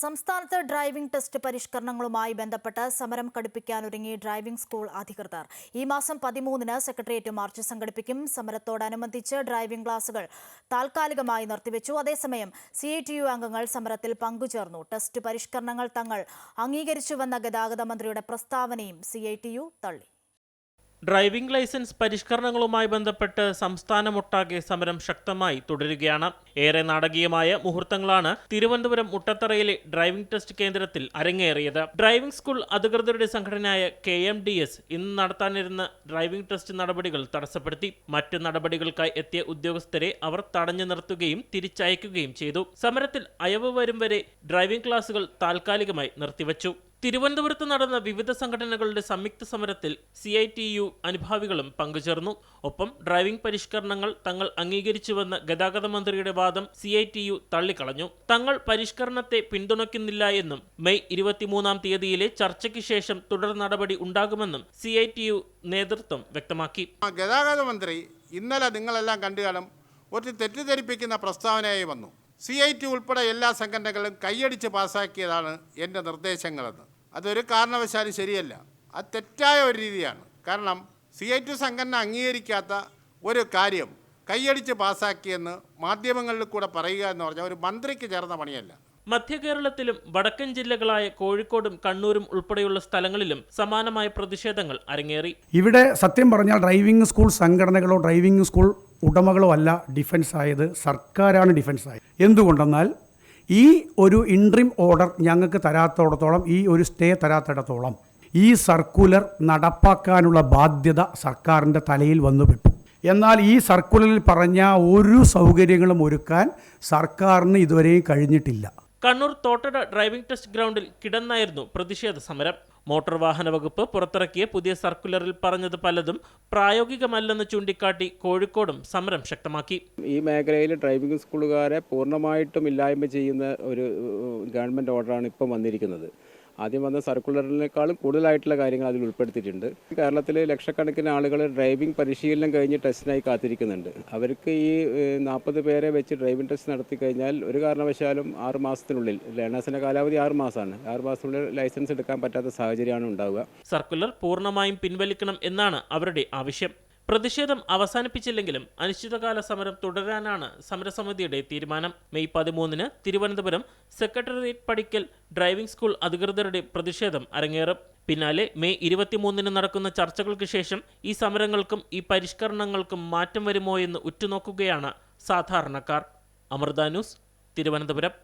സംസ്ഥാനത്ത് driving test പരിഷ്കരണങ്ങളുമായി ബന്ധപ്പെട്ട് സമരം കടുപ്പിക്കാനൊരുങ്ങി ഡ്രൈവിംഗ് സ്കൂൾ അധികൃതർ. ഈ മാസം പതിമൂന്നിന് സെക്രട്ടേറിയറ്റ് മാർച്ച് സംഘടിപ്പിക്കും. സമരത്തോടനുബന്ധിച്ച് ഡ്രൈവിംഗ് ക്ലാസുകൾ താൽക്കാലികമായി നിർത്തിവെച്ചു. അതേസമയം സി അംഗങ്ങൾ സമരത്തിൽ പങ്കുചേർന്നു. ടെസ്റ്റ് പരിഷ്കരണങ്ങൾ തങ്ങൾ അംഗീകരിച്ചുവെന്ന ഗതാഗത മന്ത്രിയുടെ പ്രസ്താവനയും സി തള്ളി. ഡ്രൈവിംഗ് ലൈസൻസ് പരിഷ്കരണങ്ങളുമായി ബന്ധപ്പെട്ട് സംസ്ഥാനമൊട്ടാകെ സമരം ശക്തമായി തുടരുകയാണ്. ഏറെ നാടകീയമായ മുഹൂർത്തങ്ങളാണ് തിരുവനന്തപുരം മുട്ടത്തറയിലെ ഡ്രൈവിംഗ് ടെസ്റ്റ് കേന്ദ്രത്തിൽ അരങ്ങേറിയത്. ഡ്രൈവിംഗ് സ്കൂൾ അധികൃതരുടെ സംഘടനയായ കെ എം ഡി എസ് ഇന്ന് നടത്താനിരുന്ന ഡ്രൈവിംഗ് ടെസ്റ്റ് നടപടികൾ തടസ്സപ്പെടുത്തി. മറ്റു നടപടികൾക്കായി എത്തിയ ഉദ്യോഗസ്ഥരെ അവർ തടഞ്ഞു നിർത്തുകയും തിരിച്ചയക്കുകയും ചെയ്തു. സമരത്തിൽ അയവ് വരും വരെ ഡ്രൈവിംഗ് ക്ലാസുകൾ താൽക്കാലികമായി നിർത്തിവച്ചു. തിരുവനന്തപുരത്ത് നടന്ന വിവിധ സംഘടനകളുടെ സംയുക്ത സമരത്തിൽ സി ഐ ടി യു അനുഭാവികളും പങ്കുചേർന്നു. ഒപ്പം ഡ്രൈവിംഗ് പരിഷ്കരണങ്ങൾ തങ്ങൾ അംഗീകരിച്ചുവെന്ന ഗതാഗത മന്ത്രിയുടെ വാദം സി ഐ ടി യു തള്ളിക്കളഞ്ഞു. തങ്ങൾ പരിഷ്കരണത്തെ പിന്തുണയ്ക്കുന്നില്ല എന്നും മെയ് ഇരുപത്തിമൂന്നാം തീയതിയിലെ ചർച്ചയ്ക്ക് ശേഷം തുടർ നടപടി ഉണ്ടാകുമെന്നും സി ഐ ടി യു നേതൃത്വം വ്യക്തമാക്കി. ഗതാഗത മന്ത്രി ഇന്നലെ നിങ്ങളെല്ലാം കണ്ടു കാണും ഒരു തെറ്റിദ്ധരിപ്പിക്കുന്ന പ്രസ്താവനയായി വന്നു. സി ഐ ടി ഉൾപ്പെടെ എല്ലാ സംഘടനകളും കൈയടിച്ച് പാസാക്കിയതാണ് എന്റെ നിർദ്ദേശങ്ങളെന്ന്. അതൊരു കാരണവശാലും ശരിയല്ല. അത് തെറ്റായ ഒരു രീതിയാണ്. കാരണം സി ഐ ടി സംഘടന അംഗീകരിക്കാത്ത ഒരു കാര്യം കൈയടിച്ച് പാസ്സാക്കിയെന്ന് മാധ്യമങ്ങളിൽ കൂടെ പറയുക എന്ന് പറഞ്ഞാൽ ഒരു മന്ത്രിക്ക് ചേർന്ന പണിയല്ല. മധ്യ കേരളത്തിലും വടക്കൻ ജില്ലകളായ കോഴിക്കോടും കണ്ണൂരും ഉൾപ്പെടെയുള്ള സ്ഥലങ്ങളിലും സമാനമായ പ്രതിഷേധങ്ങൾ അരങ്ങേറി. ഇവിടെ സത്യം പറഞ്ഞാൽ ഡ്രൈവിംഗ് സ്കൂൾ സംഘടനകളോ ഡ്രൈവിംഗ് സ്കൂൾ ഉടമകളോ അല്ല ഡിഫൻസ് ആയത് സർക്കാരാണ് ഡിഫൻസ് ആയത് എന്തുകൊണ്ടെന്നാൽ ഈ ഒരു ഇൻട്രീം ഓർഡർ ഞങ്ങൾക്ക് തരാത്തോടത്തോളം ഈ ഒരു സ്റ്റേ തരാത്തിടത്തോളം ഈ സർക്കുലർ നടപ്പാക്കാനുള്ള ബാധ്യത സർക്കാരിന്റെ തലയിൽ വന്നു പെട്ടു. എന്നാൽ ഈ സർക്കുലറിൽ പറഞ്ഞ ഒരു സൗകര്യങ്ങളും ഒരുക്കാൻ സർക്കാരിന് ഇതുവരെയും കഴിഞ്ഞിട്ടില്ല. കണ്ണൂർ തോട്ടട ഡ്രൈവിംഗ് ടെസ്റ്റ് ഗ്രൗണ്ടിൽ കിടന്നായിരുന്നു പ്രതിഷേധ സമരം. മോട്ടോർ വാഹന വകുപ്പ് പുറത്തിറക്കിയ പുതിയ സർക്കുലറിൽ പറഞ്ഞത് പലതും പ്രായോഗികമല്ലെന്ന് ചൂണ്ടിക്കാട്ടി കോഴിക്കോടും സമരം ശക്തമാക്കി. ഈ മേഖലയിൽ ഡ്രൈവിംഗ് സ്കൂളുകാരെ പൂർണമായിട്ടും ഇല്ലായ്മ ചെയ്യുന്ന ഒരു ഗവൺമെന്റ് ഓർഡറാണ് ഇപ്പം വന്നിരിക്കുന്നത്. ആദ്യം വന്ന സർക്കുലറിനേക്കാളും കൂടുതലായിട്ടുള്ള കാര്യങ്ങൾ അതിൽ ഉൾപ്പെടുത്തിയിട്ടുണ്ട്. കേരളത്തിലെ ലക്ഷക്കണക്കിന് ആളുകൾ ഡ്രൈവിംഗ് പരിശീലനം കഴിഞ്ഞ് ടെസ്റ്റിനായി കാത്തിരിക്കുന്നുണ്ട്. അവർക്ക് ഈ നാൽപ്പത് പേരെ വെച്ച് ഡ്രൈവിംഗ് ടെസ്റ്റ് നടത്തി കഴിഞ്ഞാൽ ഒരു കാരണവശാലും ആറ് മാസത്തിനുള്ളിൽ ലേണേഴ്സിന്റെ കാലാവധി ആറ് മാസമാണ്. ആറ് മാസത്തിനുള്ളിൽ ലൈസൻസ് എടുക്കാൻ പറ്റാത്ത സാഹചര്യമാണ് ഉണ്ടാവുക. സർക്കുലർ പൂർണമായും പിൻവലിക്കണം എന്നാണ് അവരുടെ ആവശ്യം. പ്രതിഷേധം അവസാനിപ്പിച്ചില്ലെങ്കിലും അനിശ്ചിതകാല സമരം തുടരാനാണ് സമരസമിതിയുടെ തീരുമാനം. മെയ് പതിമൂന്നിന് തിരുവനന്തപുരം സെക്രട്ടേറിയറ്റ് പടിക്കൽ ഡ്രൈവിംഗ് സ്കൂൾ അധികൃതരുടെ പ്രതിഷേധം അരങ്ങേറും. പിന്നാലെ മെയ് ഇരുപത്തിമൂന്നിന് നടക്കുന്ന ചർച്ചകൾക്ക് ശേഷം ഈ സമരങ്ങൾക്കും ഈ പരിഷ്കരണങ്ങൾക്കും മാറ്റം വരുമോ എന്ന് ഉറ്റുനോക്കുകയാണ് സാധാരണക്കാർ. അമൃത ന്യൂസ് തിരുവനന്തപുരം.